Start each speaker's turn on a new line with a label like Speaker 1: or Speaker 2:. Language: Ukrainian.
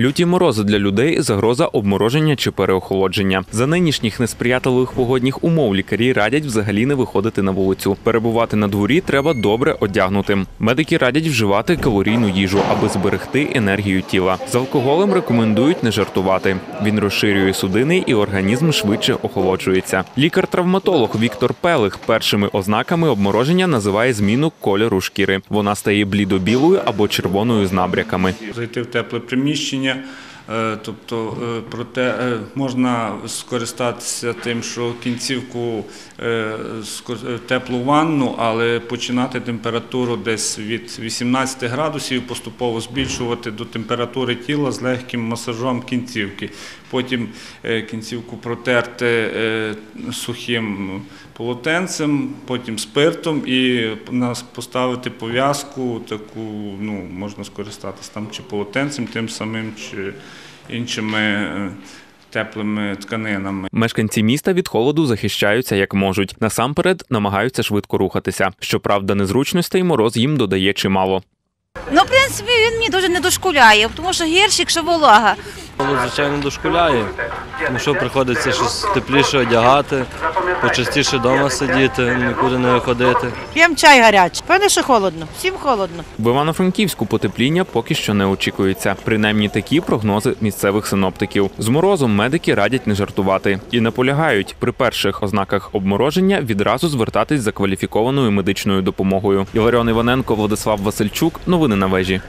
Speaker 1: Люті морози для людей загроза обмороження чи переохолодження. За нинішніх несприятливих погодних умов лікарі радять взагалі не виходити на вулицю. Перебувати на дворі треба добре одягнутим. Медики радять вживати калорійну їжу, аби зберегти енергію тіла. З алкоголем рекомендують не жартувати. Він розширює судини і організм швидше охолоджується. Лікар-травматолог Віктор Пелих першими ознаками обмороження називає зміну кольору шкіри. Вона стає блідо-білою або червоною з набряками.
Speaker 2: зайти в тепле приміщення. Polônia Тобто, е, проте е, можна скористатися тим, що кінцівку е, е, теплу ванну, але починати температуру десь від 18 градусів, поступово збільшувати до температури тіла з легким масажом кінцівки. Потім е, кінцівку протерти е, сухим полотенцем, потім спиртом і поставити пов'язку, таку, ну, можна скористатися там чи полотенцем тим самим, чи іншими е, теплими тканинами.
Speaker 1: Мешканці міста від холоду захищаються як можуть. Насамперед намагаються швидко рухатися. Щоправда, незручностей мороз їм додає чимало.
Speaker 3: Ну, в принципі, він мені дуже не дошкуляє, тому що гірше, якщо волога.
Speaker 4: Ну, звичайно, дошкуляє. Тому що приходиться щось тепліше одягати, почастіше вдома сидіти, нікуди не виходити.
Speaker 5: П'ємо чай гарячий. Певне, що холодно. Всім холодно.
Speaker 1: В Івано-Франківську потепління поки що не очікується. Принаймні такі прогнози місцевих синоптиків. З морозом медики радять не жартувати і наполягають при перших ознаках обмороження відразу звертатись за кваліфікованою медичною допомогою. Іларіон Іваненко, Владислав Васильчук. Новини на вежі.